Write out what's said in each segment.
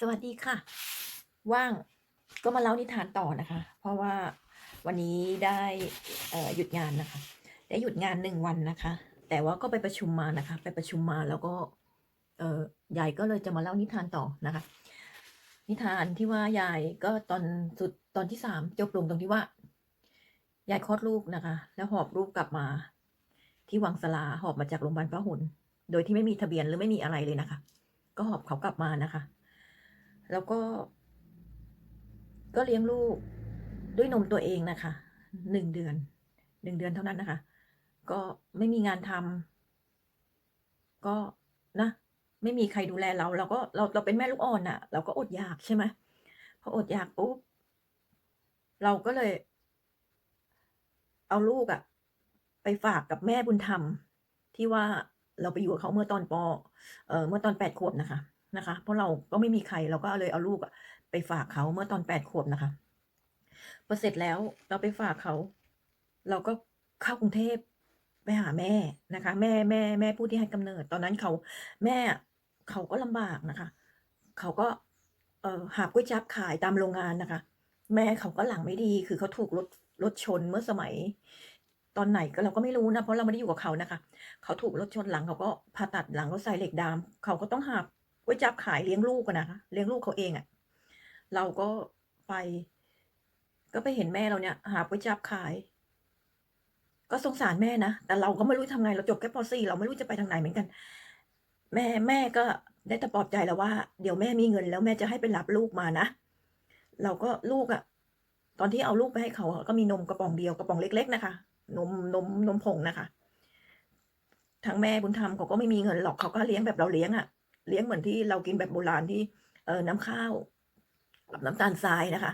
สวัสดีค่ะ ว่างก็มาเล่านิทานต่อนะคะ เพราะว่าวันนี้ได้หยุดงานนะคะ ได้หยุดงานหนึ่งวันนะคะ แต่ว่าก็ไปประชุมมานะคะ ไปประชุมมาแล้วก็ยายก็เลยจะมาเล่านิทานต่อนะคะ นิทานที่ว่ายายก็ตอนสุดตอนที่สามจบลงตรงที่ว่ายายคลอดลูกนะคะ แล้วหอบลูกกลับมา ที่วังสลาหอบมาจากโรงพยาบาลพระหลโดยที่ไม่มีทะเบียนหรือไม่มีอะไรเลยนะคะ ก็หอบเขากลับมานะคะ แล้วก็ ก็เลี้ยงลูกด้วยนมตัวเองนะคะหนึ่งเดือนหนึ่งเดือนเท่านั้นนะคะ ก็ไม่มีงานทำก็นะ ไม่มีใครดูแลเรา เราก็เราเราเป็นแม่ลูกอ่อนน่ะ เราก็อดอยากใช่ไหมพออดอยากปุ๊บเราก็เลย เอาลูกอะไปฝากกับแม่บุญธรรมที่ว่าเราไปอยู่กับเขาเมื่อตอนปอเอ่อเมื่อตอนแปดขวบนะคะ นะคะ เพราะเราก็ไม่มีใครเราก็เลยเอาลูกอะไปฝากเขาเมื่อตอนแปดขวบนะคะพอเสร็จแล้วเราไปฝากเขา เราก็เข้ากรุงเทพไปหาแม่นะคะ แม่แม่แม่ผู้ที่ให้กำเนิด ตอนนั้นเขาแม่เขาก็ลำบากนะคะเขาก็เอ่อหาก๋วยจั๊บขายตามโรงงานนะคะ แม่เขาก็หลังไม่ดี คือเขาถูกรถรถชนเมื่อสมัย ตอนไหนก็เราก็ไม่รู้นะเพราะเราไม่ได้อยู่กับเขานะคะ เขาถูกรถชนหลังเขาก็ผ่าตัดหลังเขาใส่เหล็กดาม เขาก็ต้องหา ก๋วยจับขายเลี้ยงลูกนะคะเลี้ยงลูกเขาเองอะเราก็ไป ก็ไปเห็นแม่เราเนี่ย หาก๋วยจับขาย ก็สงสารแม่นะแต่เราก็ไม่รู้ทำไงเราจบแค่ป .4 เราไม่รู้จะไปทางไหนเหมือนกัน แม่แม่ก็ได้แต่ปลอบใจเราว่า เดี๋ยวแม่มีเงินแล้วแม่จะให้ไปรับลูกมานะเราก็ลูกอะตอนที่เอาลูกไปให้เขาก็มีนมกระป๋องเดียวกระป๋องเล็ก ๆ นะคะ นมนมนมผงนะคะทางแม่บุญธรรมเขาก็ไม่มีเงินหรอกเขาก็เลี้ยงแบบเราเลี้ยงอะ เลี้ยงเหมือนที่เรากินแบบโบราณที่เออน้ำข้าวกับน้ำตาลทรายนะคะ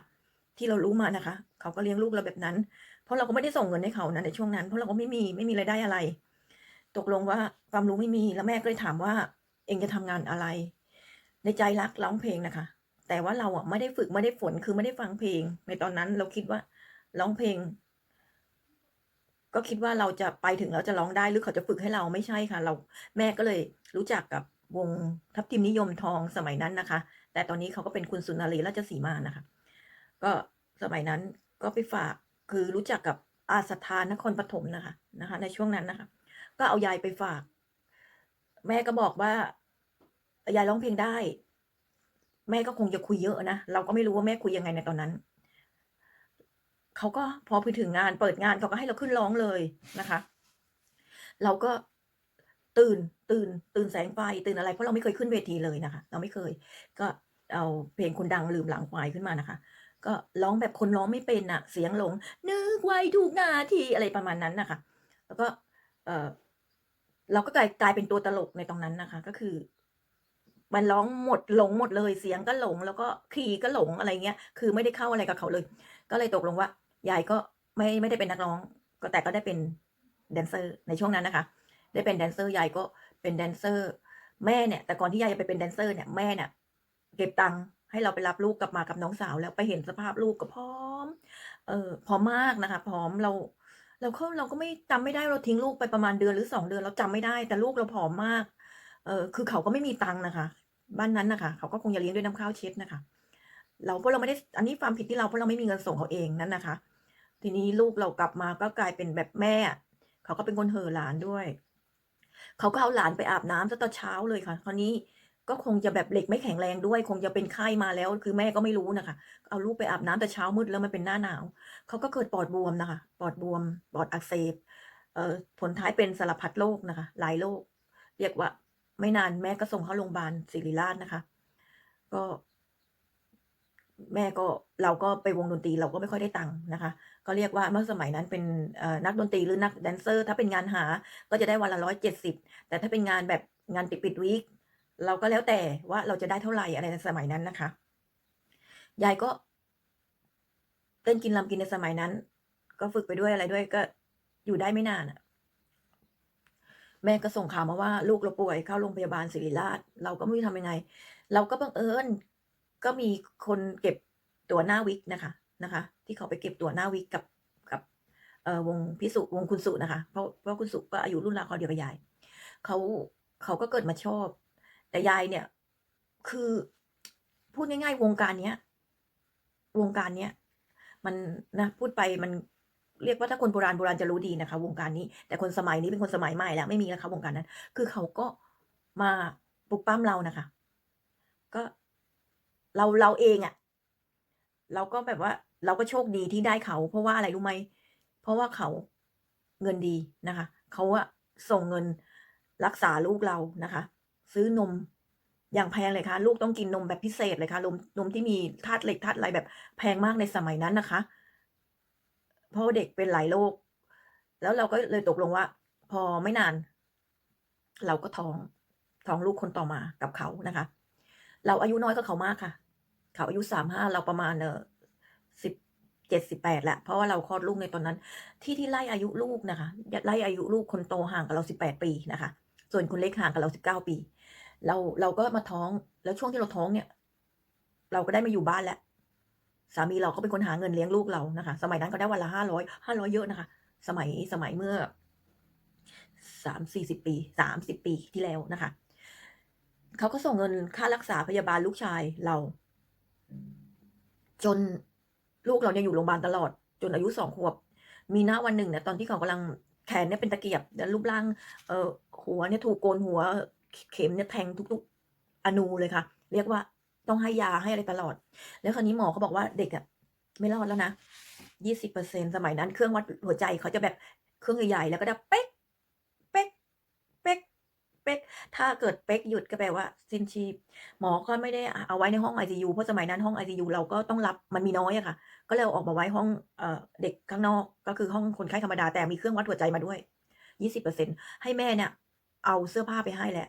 ที่เรารู้มานะคะ เขาก็เลี้ยงลูกเราแบบนั้น เพราะเราก็ไม่ได้ส่งเงินให้เขานะในช่วงนั้น เพราะเราก็ไม่มีไม่มีรายได้อะไร ตกลงว่าความรู้ไม่มีแล้วแม่ก็เลยถามว่า เองจะทำงานอะไร ในใจรักร้องเพลงนะคะ แต่ว่าเราอะไม่ได้ฝึกไม่ได้ฝนคือไม่ได้ฟังเพลง ในตอนนั้นเราคิดว่าร้องเพลง ก็คิดว่าเราจะไปถึงเราจะร้องได้หรือเขาจะฝึกให้เราไม่ใช่ค่ะ เราแม่ก็เลยรู้จักกับ วงทัพทิมนิยมทองสมัยนั้นนะคะ แต่ตอนนี้เขาก็เป็นคุณสุนารีราชสีมานะคะ ก็สมัยนั้นก็ไปฝากคือรู้จักกับอาสทานนครปฐมนะคะนะคะ ในช่วงนั้นนะคะ ก็เอายายไปฝาก แม่ก็บอกว่ายายร้องเพลงได้ แม่ก็คงจะคุยเยอะนะเราก็ไม่รู้ว่าแม่คุยยังไงในตอนนั้นเขาก็พอไปถึงงานเปิดงานเขาก็ให้เราขึ้นร้องเลยนะคะ เราก็ ตื่นตื่นตื่นแสงไฟตื่นอะไรเพราะเราไม่เคยขึ้นเวทีเลยนะคะ เราไม่เคย ก็เอาเพลงคนดังลืมหลังควายขึ้นมานะคะ ก็ร้องแบบคนร้องไม่เป็นอะเสียงหลง นึกไว้ทุกนาทีอะไรประมาณนั้นนะคะ แล้วก็เออเราก็กลายกลายเป็นตัวตลกในตรงนั้นนะคะ ก็คือ มันร้องหมดหลงหมดเลยเสียงก็หลง แล้วก็คีย์ก็หลงอะไรเงี้ย คือไม่ได้เข้าอะไรกับเขาเลย ก็เลยตกลงว่ายายก็ไม่ไม่ได้เป็นนักร้อง ก็แต่ก็ได้เป็นแดนเซอร์ในช่วงนั้นนะคะ ได้เป็นแดนเซอร์ยายก็เป็นแดนเซอร์ แม่เนี่ย แต่ก่อนที่ยายจะไปเป็นแดนเซอร์เนี่ยแม่เนี่ยเก็บตังค์ให้เราไปรับลูกกลับมากับน้องสาว แล้วไปเห็นสภาพลูกก็พร้อม เออพร้อมมากนะคะพร้อมเรา เราเขาเราก็ไม่จำไม่ได้เราทิ้งลูกไปประมาณเดือนหรือสองเดือนเราจำไม่ได้ แต่ลูกเราผอมมาก เออคือเขาก็ไม่มีตังค์นะคะ บ้านนั้นนะคะเขาก็คงจะเลี้ยงด้วยน้ำข้าวเช็ดนะคะ เราเพราะเราไม่ได้อันนี้ความผิดที่เราเพราะเราไม่มีเงินส่งเขาเองนั่นนะคะ ทีนี้ลูกเรากลับมาก็กลายเป็นแบบแม่เขาก็เป็นคนเห่อหลานด้วย เขาก็เอาหลานไปอาบน้ำซะตอนเช้าเลยค่ะ คราวนี้ก็คงจะแบบเหล็กไม่แข็งแรงด้วย คงจะเป็นไข้มาแล้ว คือแม่ก็ไม่รู้นะคะ เอาลูกไปอาบน้ำแต่เช้ามืดแล้วมันเป็นหน้าหนาว เขาก็เกิดปอดบวมนะคะ ปอดบวม ปอดอักเสบ เอ่อ ผลท้ายเป็นสารพัดโรคนะคะ หลายโรค เรียกว่า ไม่นานแม่ก็ส่งเข้าโรงพยาบาลศิริราชนะคะ ก็ แม่ก็เราก็ไปวงดนตรีเราก็ไม่ค่อยได้ตังค์นะคะ ก็เรียกว่าเมื่อสมัยนั้นเป็นนักดนตรีหรือนักแดนเซอร์ ถ้าเป็นงานหาก็จะได้วันละร้อยเจ็ดสิบแต่ถ้าเป็นงานแบบงานปิดปิดวีคเราก็แล้วแต่ว่าเราจะได้เท่าไหร่อะไรในสมัยนั้นนะคะยายก็เต้นกินลำกินในสมัยนั้น ก็ฝึกไปด้วยอะไรด้วยก็อยู่ได้ไม่นานแม่ก็ส่งข่าวมาว่าลูกเราป่วยเข้าโรงพยาบาลศิริราช เราก็ไม่รู้ทำยังไง เราก็บังเอิญ ก็มีคนเก็บตัวหน้าวิกนะคะนะคะ ที่เขาไปเก็บตัวหน้าวิกกับกับวงพิสุวงคุณสุนะคะ เพราะเพราะคุณสุก็อายุรุ่นราวเขาเดียวกับยายเขาเขาก็เกิดมาชอบ แต่ยายเนี่ย คือพูดง่ายๆ วงการเนี้ยวงการเนี้ยมันนะพูดไปมันเรียกว่าถ้าคนโบราณโบราณจะรู้ดีนะคะ วงการนี้ แต่คนสมัยนี้เป็นคนสมัยใหม่แล้วไม่มีแล้วคะวงการนั้น คือเขาก็มาปลุกปั้มเรานะคะ ก็ เราเราเองอะเราก็แบบว่า เราก็โชคดีที่ได้เขา เพราะว่าอะไรรู้ไหม?เพราะว่าเขาเงินดีนะคะเขาอะส่งเงินรักษาลูกเรานะคะ ซื้อนมอย่างแพงเลยค่ะ ลูกต้องกินนมแบบพิเศษเลยค่ะนมนมที่มีธาตุเหล็กธาตุอะไรแบบ แพงมากในสมัยนั้นนะคะ เพราะเด็กเป็นหลายโรคแล้วเราก็เลยตกลงว่า พอไม่นาน เราก็ท้องท้องลูกคนต่อมากับเขานะคะ เราอายุน้อยกว่าเขามากค่ะ เขาอายุ35เราประมาณเอ่อ17 18แปดแหล้วเพราะว่าเราคลอดลูกในตอนนั้น ที่ที่ไล่อายุลูกนะคะไล่อายุลูกคนโตห่างกับเรา18ปีนะคะ ส่วนคนเล็กห่างกับเรา19ปี เราเราก็มาท้องแล้วช่วงที่เราท้องเนี่ย เราก็ได้มาอยู่บ้านแล้วสามีเราก็เป็นคนหาเงินเลี้ยงลูกเรานะคะ สมัยนั้นก็ได้วันละ500 500เยอะนะคะ สมัยสมัยเมื่อ3-40ปี30ปีที่แล้วนะคะ เขาก็ส่งเงินค่ารักษาพยาบาลลูกชายเรา จนลูกเราเนี่ยอยู่โรงพยาบาลตลอด จนอายุ2ขวบ มีณวันหนึ่งเนี่ยตอนที่เขากำลังแขนเนี่ยเป็นตะเกียบแล้วรูปร่างเอ่อหัวเนี่ยถูกโกนหัว เข็มเนี่ยแทงทุกๆอนูเลยค่ะ เรียกว่าต้องให้ยาให้อะไรตลอด แล้วคราวนี้หมอเขาบอกว่าเด็กอะไม่รอดแล้วนะ20%สมัยนั้น เครื่องวัดหัวใจเขาจะแบบเครื่องใหญ่ๆแล้วก็ดังเป๊ก ถ้าเกิดเป๊กหยุดก็แปลว่าสิ้นชีพ หมอก็ไม่ได้เอาไว้ในห้องไอซียูเพราะสมัยนั้นห้องไอซียูเราก็ต้องรับมันมีน้อยอะค่ะ ก็เลยออกมาไว้ห้องเด็กข้างนอกก็คือห้องคนไข้ธรรมดาแต่มีเครื่องวัดหัวใจมาด้วย 20%ให้แม่เนี่ยเอาเสื้อผ้าไปให้แหละ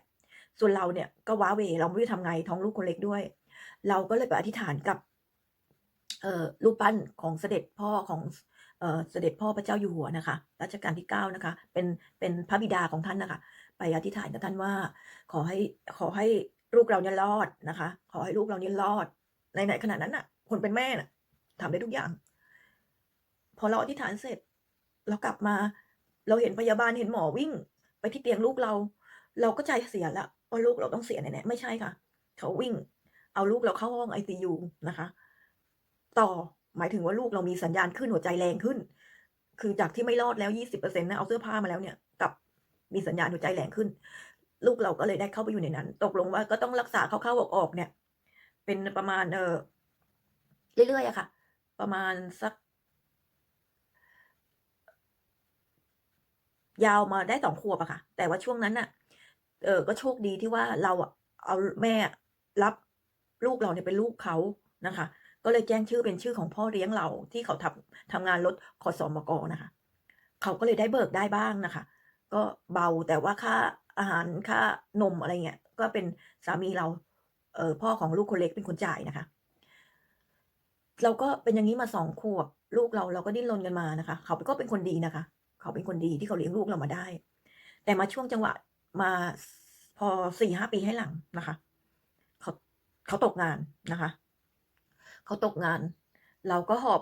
ส่วนเราเนี่ยก็ว้าเวเราไม่รู้จะทำไงท้องลูกคนเล็กด้วย เราก็เลยไปอธิษฐานกับรูปปั้นของเสด็จพ่อของเสด็จพ่อพระเจ้าอยู่หัวนะคะรัชกาลที่ 9 นะคะ เป็นเป็นพระบิดาของท่านนะคะ ไปอธิษฐานกับท่านว่า ขอให้ขอให้ลูกเราเนี่ยรอดนะคะ ขอให้ลูกเราเนี่ยรอดไหนขนาดนั้นน่ะ คนเป็นแม่น่ะทำได้ทุกอย่าง พอเราอธิษฐานเสร็จ เรากลับมา เราเห็นพยาบาลเห็นหมอวิ่ง ไปที่เตียงลูกเรา เราก็ใจเสียล้วว่าลูกเราต้องเสียแน่ๆไม่ใช่ค่ะ เขาวิ่ง เอาลูกเราเข้าห้องไอซียูนะคะ ต่อหมายถึงว่าลูกเรามีสัญญาณขึ้นหัวใจแรงขึ้น คือจากที่ไม่รอดแล้ว20%นต์นะเอาเสื้อผ้ามาแล้วเนี่ย มีสัญญาณหัวใจแรงขึ้น ลูกเราก็เลยได้เข้าไปอยู่ในนั้น ตกลงว่าก็ต้องรักษาเข้าๆออกๆเนี่ย เป็นประมาณเออเรื่อยๆอะค่ะ ประมาณสัก ยาวมาได้2ขวบอะค่ะ แต่ว่าช่วงนั้นน่ะเออก็โชคดีที่ว่าเราอะเอาแม่รับลูกเราเนี่ยเป็นลูกเขานะคะ ก็เลยแจ้งชื่อเป็นชื่อของพ่อเลี้ยงเราที่เขาทำทำงานรถขสมก.นะคะ เขาก็เลยได้เบิกได้บ้างนะคะ ก็เบาแต่ว่าค่าอาหารค่านมอะไรเงี้ยก็เป็นสามีเราเออพ่อของลูกคนเล็กเป็นคนจ่ายนะคะ เราก็เป็นอย่างงี้มา2ขวบลูกเราเราก็ดิ้นรนกันมานะคะ เขาก็เป็นคนดีนะคะ เขาเป็นคนดีที่เขาเลี้ยงลูกเรามาได้ แต่มาช่วงจังหวะมาพอสพอ4-5ปีให้หลังนะคะ เขาเขาตกงานนะคะ เขาตกงาน เราก็หอบ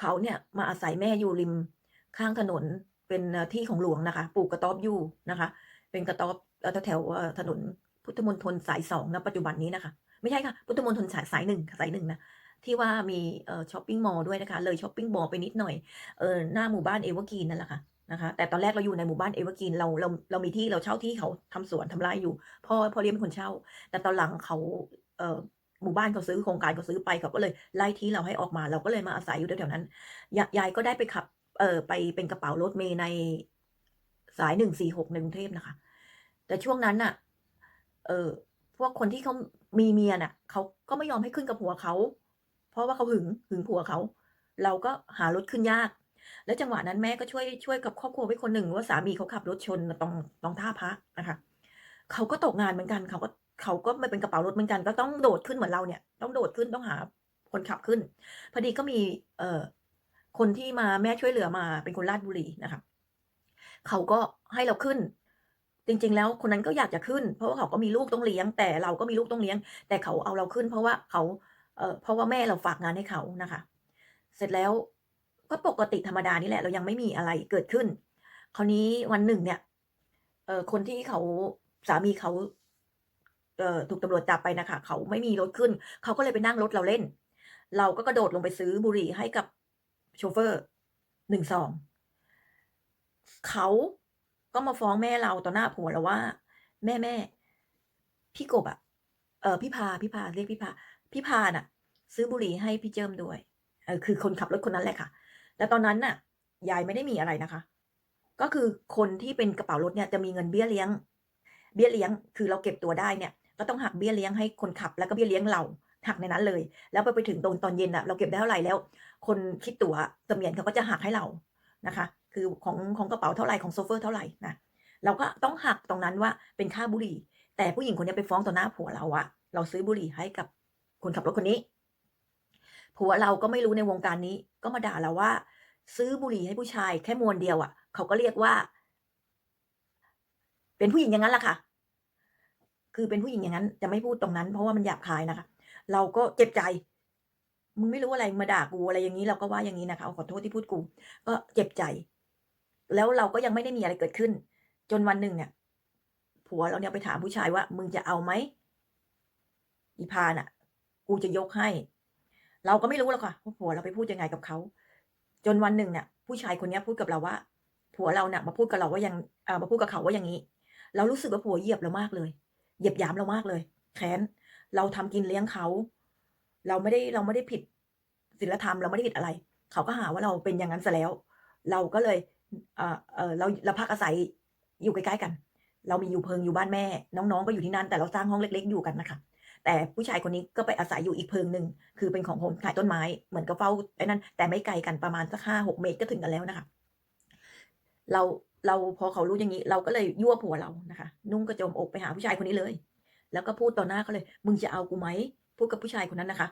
เขาเนี่ยมาอาศัยแม่อยู่ริมข้างถนน เป็นที่ของหลวงนะคะปลูกกระต๊อบอยู่นะคะ เป็นกระต๊อบแถวถนนพุทธมณฑลสาย2ณปัจจุบันนี้นะคะ ไม่ใช่ค่ะ พุทธมณฑลสายสาย1สาย1นะที่ว่ามีเอ่อปปิ้งมอลล์ด้วยนะคะ เลยช้อปปิ้งมอลล์ไปนิดหน่อยเออหน้าหมู่บ้าน Evergreen นั่นแหละค่ะนะคะแต่ตอนแรกเราอยู่ในหมู่บ้าน Evergreen เราเราเรามีที่เราเช่าที่เขาทำสวนทำไร่อยู่พ่อพ่อเลี้ยงเป็นคนเช่า แต่ตอนหลังเขาเอ่อหมู่บ้านเขาซื้อโครงการเขาซื้อไปเขาก็เลยไล่ที่เราให้ออกมา เราก็เลยมาอาศัยอยู่แถวๆนั้นยายก็ได้ไปขับ เออไปเป็นกระเป๋ารถเมล์ในสาย146ในกรุงเทพนะคะ แต่ช่วงนั้นน่ะ เออพวกคนที่เขามีเมียน่ะเขาก็ไม่ยอมให้ขึ้นกับผัวเขา เพราะว่าเขาหึงหึงผัวเขา เราก็หารถขึ้นยาก แล้วจังหวะนั้นแม่ก็ช่วยช่วยกับครอบครัวไว้คนหนึ่งว่าสามีเขาขับรถชนตรงตรงท่าพระนะคะเขาก็ตกงานเหมือนกันเขาก็เขาก็ไมาเป็นกระเป๋ารถเหมือนกัน ก็ต้องโดดขึ้นเหมือนเราเนี่ย ต้องโดดขึ้นต้องหาคนขับขึ้น พอดีก็มีเอ่อ คนที่มาแม่ช่วยเหลือมาเป็นคนราชบุรีนะคะเขาก็ให้เราขึ้น จริง ๆ แล้วคนนั้นก็อยากจะขึ้น เพราะว่าเขาก็มีลูกต้องเลี้ยง แต่เราก็มีลูกต้องเลี้ยง แต่เขาเอาเราขึ้น เพราะว่าเขาเเพราะว่าแม่เราฝากงานให้เขานะคะ เสร็จแล้วก็ปกติธรรมดานี่แหละ เรายังไม่มีอะไรเกิดขึ้น คราวนี้วันหนึ่งเนี่ยเออคนที่เขาสามีเขาเออถูกตำรวจจับไปนะคะ เขาไม่มีรถขึ้น เขาก็เลยไปนั่งรถเราเล่น เราก็กระโดดลงไปซื้อบุหรี่ให้กับ โชเฟอร์หนึ่งซองเขาก็มาฟ้องแม่เราต่อหน้าผัวเราว่า แม่แม่พี่กบอะเออพี่พาพี่พาเรียกพี่พาพี่พาน่ะ ซื้อบุหรี่ให้พี่เจิมด้วยเออคือคนขับรถคนนั้นแหละค่ะ แล้วตอนนั้นน่ะยายไม่ได้มีอะไรนะคะ ก็คือคนที่เป็นกระเป๋ารถเนี่ยจะมีเงินเบี้ยเลี้ยง เบี้ยเลี้ยง คือเราเก็บตัวได้เนี่ย ก็ต้องหักเบี้ยเลี้ยงให้คนขับแล้วก็เบี้ยเลี้ยงเรา หักในนั้นเลย แล้วพอไปถึงตรงตอนเย็นอะเราเก็บได้เท่าไหร่แล้ว คนคิดตั๋วเสมียนเขาก็จะหักให้เรานะคะ คือของของกระเป๋าเท่าไหร่ของโซเฟอร์เท่าไหร่นะเราก็ต้องหักตรงนั้นว่าเป็นค่าบุหรี่ แต่ผู้หญิงคนนี้ไปฟ้องต่อหน้าผัวเราอะเราซื้อบุหรี่ให้กับคนขับรถคนนี้ผัวเราก็ไม่รู้ในวงการนี้ก็มาด่าเราว่า ซื้อบุหรี่ให้ผู้ชายแค่มวนเดียวอะเขาก็เรียกว่า เป็นผู้หญิงอย่างนั้นแหละค่ะ คือเป็นผู้หญิงอย่างนั้น จะไม่พูดตรงนั้นเพราะว่ามันหยาบคายนะคะ เราก็เจ็บใจ มึงไม่รู้อะไรมาด่ากูอะไรอย่างนี้เราก็ว่าอย่างนี้นะคะขอโทษที่พูดกู ก็เจ็บใจ แล้วเราก็ยังไม่ได้มีอะไรเกิดขึ้น จนวันหนึ่งเนี่ย ผัวเราเนี่ยไปถามผู้ชายว่า มึงจะเอาไหมอีพาน่ะ กูจะยกให้ เราก็ไม่รู้หรอกค่ะว่าผัวเราไปพูดยังไงกับเขาจนวันหนึ่งเนี่ยผู้ชายคนนี้พูดกับเราว่า ผัวเราเนี่ยมาพูดกับเราว่ายังมาพูดกับเขาว่าอย่างนี้ เรารู้สึกว่าผัวเหยียบเรามากเลย เหยียบยามเรามากเลย แค้น เราทำกินเลี้ยงเขา เราไม่ได้เราไม่ได้ผิดศีลธรรมเราไม่ได้ผิดอะไร เขาก็หาว่าเราเป็นอย่างนั้นซะแล้ว เราก็เลยเอ่อเออเราเราพักอาศัยอยู่ใกล้ๆกัน เรามีอยู่เพิงอยู่บ้านแม่ น้องๆก็อยู่ที่นั่นแต่เราสร้างห้องเล็ก ๆ อยู่กันนะคะแต่ผู้ชายคนนี้ก็ไปอาศัยอยู่อีกเพิงหนึ่งคือเป็นของคนขายต้นไม้เหมือนกับเฝ้าไอ้นั่นแต่ไม่ไกลกันประมาณสักห้าหกเมตรก็ถึงกันแล้วนะคะเราเราพอเขารู้อย่างนี้ เราก็เลยยั่วผัวเรานะคะ นุ่งกระโจมอกไปหาผู้ชายคนนี้เลย แล้วก็พูดต่อหน้าเขาเลย มึงจะเอากูไหมพูดกับผู้ชายคนนั้นนะคะ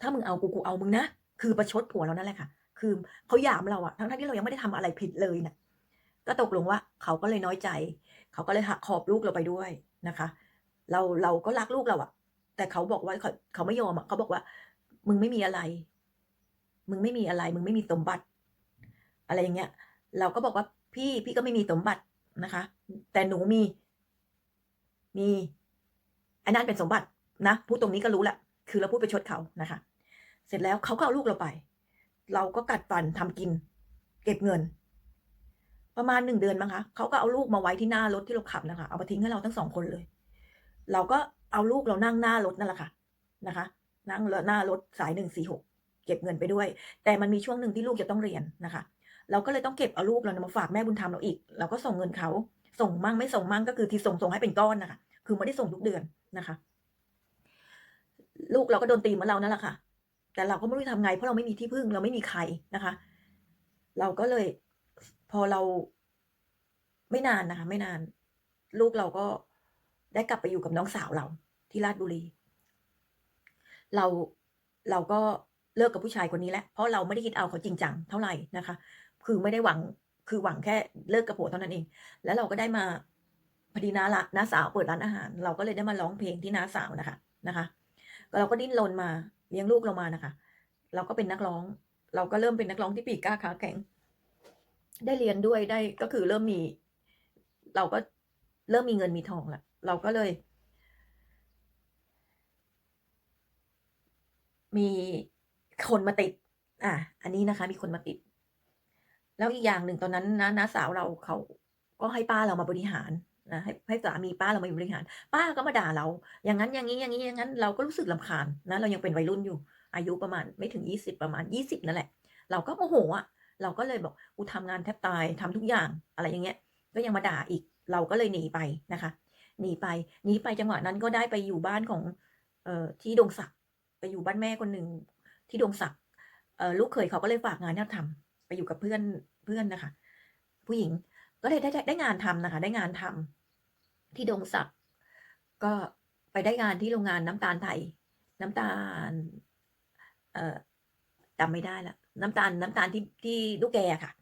ถ้ามึงเอากูกูเอามึงนะคือประชดผัวเรานั่นแหละค่ะ คือเขาหยามเราอะทั้งที่เรายังไม่ได้ทำอะไรผิดเลยนะก็ตกลงว่าเขาก็เลยน้อยใจ เขาก็เลยหักขอบลูกเราไปด้วยนะคะ เราเราก็รักลูกเราอะแต่เขาบอกว่าเขาเขาไม่ยอมอะเขาบอกว่า มึงไม่มีอะไร มึงไม่มีอะไร มึงไม่มีสมบัติ อะไรอย่างเงี้ย เราก็บอกว่าพี่พี่ก็ไม่มีสมบัตินะคะ แต่หนูมี มี อันนั้นเป็นสมบัตินะพูดตรงนี้ก็รู้แหละคือเราพูดไปชดเขานะคะ เสร็จแล้วเขาก็เอาลูกเราไป เราก็กัดฟันทำกิน เก็บเงิน ประมาณหนึ่งเดือนมั้งคะเขาก็เอาลูกมาไว้ที่หน้ารถที่เราขับนะคะ เอามาทิ้งให้เราทั้งสองคนเลย เราก็เอาลูกเรานั่งหน้ารถนั่นแหละค่ะนะคะ นั่งหน้ารถสายหนึ่งสี่หกเก็บเงินไปด้วย แต่มันมีช่วงหนึ่งที่ลูกจะต้องเรียนนะคะ เราก็เลยต้องเก็บเอาลูกเรามาฝากแม่บุญธรรมเราอีก เราก็ส่งเงินเขาส่งมั่งไม่ส่งมั่งก็คือที่ส่งส่งให้เป็นก้อนนะคะ คือไม่ได้ส่งทุกเดือนนะคะ ลูกเราก็โดนตีเหมือนเรานั่นแหละค่ะ แต่เราก็ไม่รู้ทำไง เพราะเราไม่มีที่พึ่งเราไม่มีใครนะคะ เราก็เลยพอเราไม่นานนะคะ ไม่นาน ลูกเราก็ได้กลับไปอยู่กับน้องสาวเรา ที่ราชบุรี เราเราก็เลิกกับผู้ชายคนนี้แหละเพราะเราไม่ได้คิดเอาเขาจริงจังเท่าไหร่นะคะ คือไม่ได้หวังคือหวังแค่เลิกกับผัวเท่านั้นเอง แล้วเราก็ได้มา พอดีน้าละน้าสาวเปิดร้านอาหาร เราก็เลยได้มาร้องเพลงที่น้าสาวนะคะนะคะเราก็ดิ้นรนมาเลี้ยงลูกเรามานะคะ เราก็เป็นนักร้อง เราก็เริ่มเป็นนักร้องที่ปีกกล้าขาแข็ง ได้เรียนด้วยได้ก็คือเริ่มมี เราก็เริ่มมีเงินมีทองละเราก็เลย มีคนมาติด อะอันนี้นะคะ มีคนมาติด แล้วอีกอย่างหนึ่งตอนนั้นนะน้าสาวเราเขาก็ให้ป้าเรามาบริหาร นะให้ให้สามีป้าเรามาบริหาร ป้าก็มาด่าเรา อย่างนั้นอย่างนี้อย่างนี้อย่างนั้น เราก็รู้สึกลำคาญนะเรายังเป็นวัยรุ่นอยู่ อายุประมาณไม่ถึงยี่สิบประมาณยี่สิบนั่นแหละ เราก็โมโหอะเราก็เลยบอกกูทำงานแทบตายทำทุกอย่างอะไรอย่างเงี้ย ก็ยังมาด่าอีก เราก็เลยหนีไปนะคะหนีไปหนีไปจังหวะนั้นก็ได้ไปอยู่บ้านของเอ่อที่ดงศักดิ์ไปอยู่บ้านแม่คนหนึ่งที่ดงศักดิ์เอ่อลูกเคยเขาก็เลยฝากงานให้เราทำไปอยู่กับเพื่อนเพื่อนนะคะ ผู้หญิงก็เลยได้ได้ได้งานทำนะคะ ได้งานทำ ที่ดงศักดิ์ก็ไปได้งานที่โรงงานน้ำตาลไทย น้ำตาล เอ่อจำไม่ได้ละน้ำตาลน้ำตาลที่ที่ลูกแกค่ะ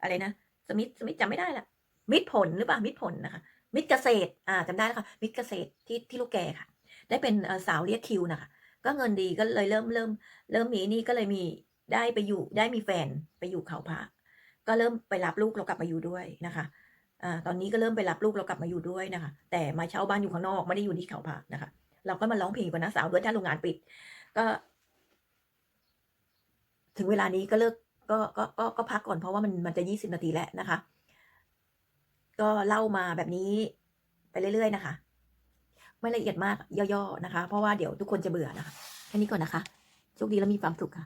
อะไรนะสมิธสมิธจำไม่ได้ละมิตรผลหรือเปล่ามิตรผลนะคะ มิตรเกษตรอ่าจำได้แล้วค่ะ มิตรเกษตรที่ที่ลูกแกค่ะ ได้เป็นสาวเรียกคิวนะคะ ก็เงินดีก็เลยเริ่มเริ่ม เริ่มมีนี่ก็เลยมีได้ไปอยู่ได้มีแฟนไปอยู่เขาพระก็เริ่มไปรับลูกเรากลับมาอยู่ด้วยนะคะ อ่าตอนนี้ก็เริ่มไปรับลูกเรากลับมาอยู่ด้วยนะคะ แต่มาเช่าบ้านอยู่ข้างนอกไม่ได้อยู่ที่เขาผานะคะ เราก็มาร้องเพลงกับน้าสาวด้วยถ้าโรงงานปิด ก็ ถึงเวลานี้ก็เลิกก็ก็ก็ก็พักก่อนเพราะว่ามันมันจะยี่สิบนาทีแล้วนะคะ ก็เล่ามาแบบนี้ไปเรื่อย ๆ นะคะ ไม่ละเอียดมากย่อๆนะคะ เพราะว่าเดี๋ยวทุกคนจะเบื่อนะคะแค่นี้ก่อนนะคะโชคดีและมีความสุขค่ะ